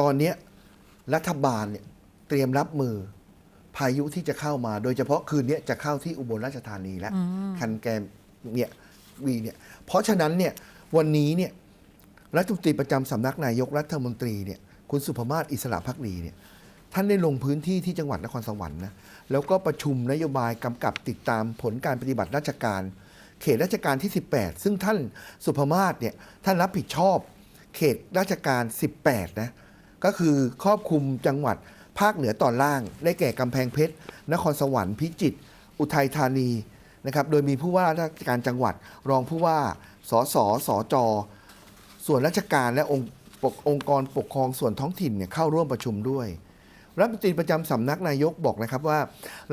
ตอนเนี้ยรัฐบาลเนี่ยเตรียมรับมือพายุที่จะเข้ามา โดยเฉพาะคืนนี้จะเข้าที่อุบลราชธานีแล้ว คันแกมเนี่ยวีเนี่ย เพราะฉะนั้นเนี่ยวันนี้เนี่ยรัฐมนตรีประจำสำนักนายกรัฐมนตรีเนี่ยคุณสุภมาศอิสระพักดีเนี่ยท่านได้ลงพื้นที่ที่จังหวัดนครสวรรค์นะแล้วก็ประชุมนโยบายกำกับติดตามผลการปฏิบัติราชการ เขตราชการที่ 18 ซึ่งท่านสุภมาศเนี่ยท่านรับผิดชอบ เขตราชการ 18 นะ ก็คือครอบคลุมจังหวัดภาคเหนือตอนล่าง ได้แก่กำแพงเพชร นครสวรรค์พิจิตรอุทัยธานีนะครับโดยมีผู้ว่าราชการจังหวัด รองผู้ว่าสสสจ ส่วนราชการและองค์องค์กรปกครองส่วนท้องถิ่นเนี่ยเข้าร่วมประชุมด้วย รัฐมนตรีประจำสำนักนายกบอกนะครับว่า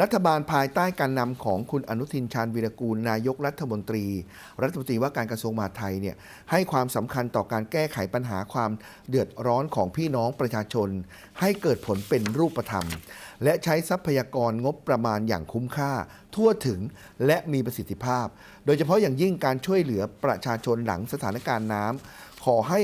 รัฐบาลภายใต้การนำของคุณอนุทินชาญวีรกูล นายกรัฐมนตรี รัฐมนตรีว่าการกระทรวงมหาดไทยเนี่ยให้ความสำคัญต่อการแก้ไขปัญหาความเดือดร้อนของพี่น้องประชาชน ให้เกิดผลเป็นรูปธรรม และใช้ทรัพยากรงบประมาณอย่างคุ้มค่า ทั่วถึงและมีประสิทธิภาพ โดยเฉพาะอย่างยิ่งการช่วยเหลือประชาชนหลังสถานการณ์น้ำขอให้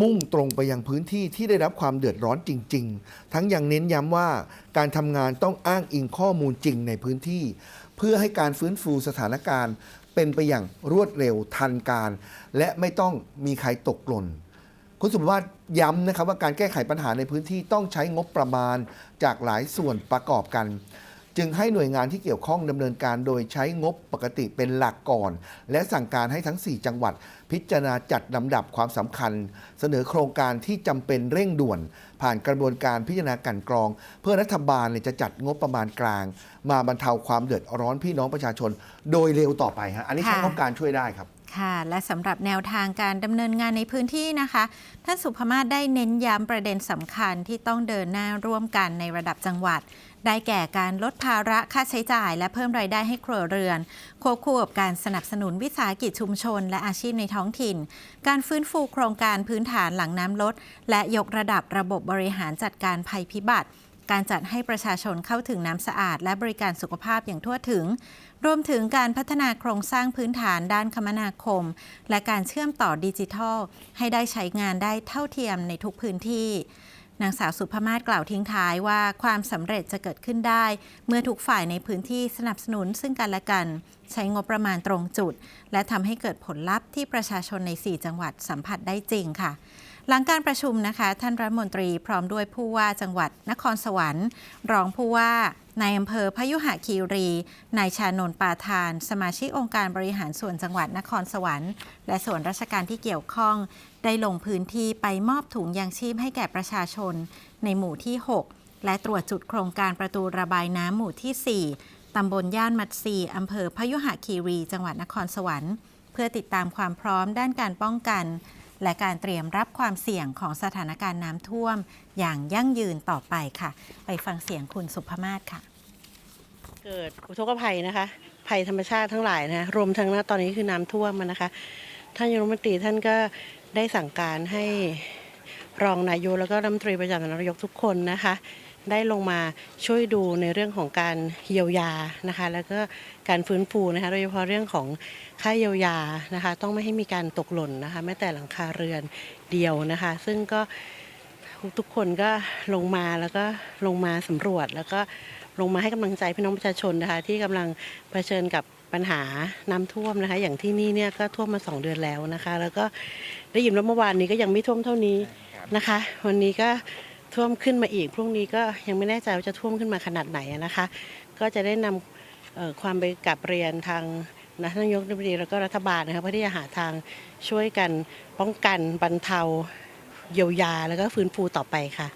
มุ่งตรงไปยังพื้นที่ที่ได้รับความเดือดร้อนจริง ๆ ทั้งยังเน้นย้ำว่าการทำงานต้องอ้างอิงข้อมูลจริงในพื้นที่ เพื่อให้การฟื้นฟูสถานการณ์ เป็นไปอย่างรวดเร็วทันการ และไม่ต้องมีใครตกหล่นคุณสมบัตย้ำนะครับว่าการแก้ไขปัญหาในพื้นที่ต้องใช้งบประมาณจากหลายส่วนประกอบกัน จึงให้หน่วยงานที่เกี่ยวข้องดำเนินการโดยใช้งบปกติเป็นหลักก่อน และสั่งการให้ทั้ง 4 จังหวัด พิจารณาจัดลำดับความสำคัญ เสนอโครงการที่จำเป็นเร่งด่วน ผ่านกระบวนการพิจารณากลันกรอง เพื่อรัฐบาลเนี่ยจะจัดงบประมาณกลาง มาบรรเทาความเดือดร้อนพี่น้องประชาชน โดยเร็วต่อไปฮะอันนี้ใช้ค่ะงบการช่วยได้ครับ ค่ะ และสำหรับแนวทางการดำเนินงานในพื้นที่นะคะ ท่านสุภมาศได้เน้นย้ำประเด็นสำคัญที่ต้องเดินหน้าร่วมกันในระดับจังหวัด ได้แก่การลดภาระค่าใช้จ่าย และเพิ่มรายได้ให้ครัวเรือน ควบคู่กับการสนับสนุนวิสาหกิจชุมชน และอาชีพในท้องถิ่น การฟื้นฟูโครงการพื้นฐานหลังน้ำลด และยกระดับระบบบริหารจัดการภัยพิบัติ การจัดให้ประชาชนเข้าถึงน้ำสะอาด และบริการสุขภาพอย่างทั่วถึง รวมถึงการพัฒนาโครงสร้างพื้นฐานด้านคมนาคม และการเชื่อมต่อดิจิทัล ให้ได้ใช้งานได้เท่าเทียมในทุกพื้นที่นางสาวสุภมาศกล่าวทิ้งท้ายว่าความสำเร็จจะเกิดขึ้นได้ เมื่อทุกฝ่ายในพื้นที่สนับสนุนซึ่งกันและกัน ใช้งบประมาณตรงจุด และทำให้เกิดผลลัพธ์ที่ประชาชนใน 4 จังหวัดสัมผัสได้จริงค่ะ หลังการประชุมนะคะ ท่านรัฐมนตรีพร้อมด้วยผู้ว่าจังหวัดนครสวรรค์ รองผู้ว่านายอำเภอพยุหคีรีนายชานนท์ปาทาน สมาชิกองค์การบริหารส่วนจังหวัดนครสวรรค์ และส่วนราชการที่เกี่ยวข้อง ได้ลงพื้นที่ไปมอบถุงยางชีพให้แก่ประชาชน ในหมู่ที่ 6 และตรวจจุดโครงการประตูระบายน้ำหมู่ที่ 4 ตำบลย่านมัดซีอำเภอพยุหคีรี จังหวัดนครสวรรค์ เพื่อติดตามความพร้อมด้านการป้องกัน และการเตรียมรับความเสี่ยงของสถานการณ์น้ำท่วม อย่างยั่งยืนต่อไปค่ะ ไปฟังเสียงคุณสุภมาศค่ะ เกิดอุทกภัยนะคะ ภัยธรรมชาติทั้งหลายนะคะรวมทั้งตอนนี้คือน้ำท่วมมานะคะ ท่านนายกรัฐมนตรีท่านก็ได้สั่งการให้รองนายกแล้วก็รัฐมนตรีประจำสำนักนายกทุกคนนะคะ ได้ลงมาช่วยดูในเรื่องของการเยียวยานะคะ แล้วก็การฟื้นฟูนะคะโดยเฉพาะเรื่องของค่าเยียวยานะคะ ต้องไม่ให้มีการตกหล่นนะคะแม้แต่หลังคาเรือนเดียวนะคะ ซึ่งก็ทุกคนก็ลงมาแล้วก็ลงมาสำรวจ แล้วก็ลงมาให้กำลังใจพี่น้องประชาชนนะคะ ที่กำลังเผชิญกับปัญหาน้ำท่วมนะคะ อย่างที่นี่เนี่ยก็ท่วมมาสองเดือนแล้วนะคะ แล้วก็ได้ยินว่าเมื่อวานนี้ก็ยังไม่ท่วมเท่านี้นะคะ วันนี้ก็ ท่วมขึ้นมาอีก พรุ่งนี้ก็ยังไม่แน่ใจว่าจะท่วมขึ้นมาขนาดไหนนะคะ ก็จะได้นำความไปกับเรียนทางนายกรัฐมนตรีแล้วก็รัฐบาลนะคะเพื่อที่จะหาทางช่วยกันป้องกันบรรเทาเยียวยาแล้วก็ฟื้นฟูต่อไปค่ะ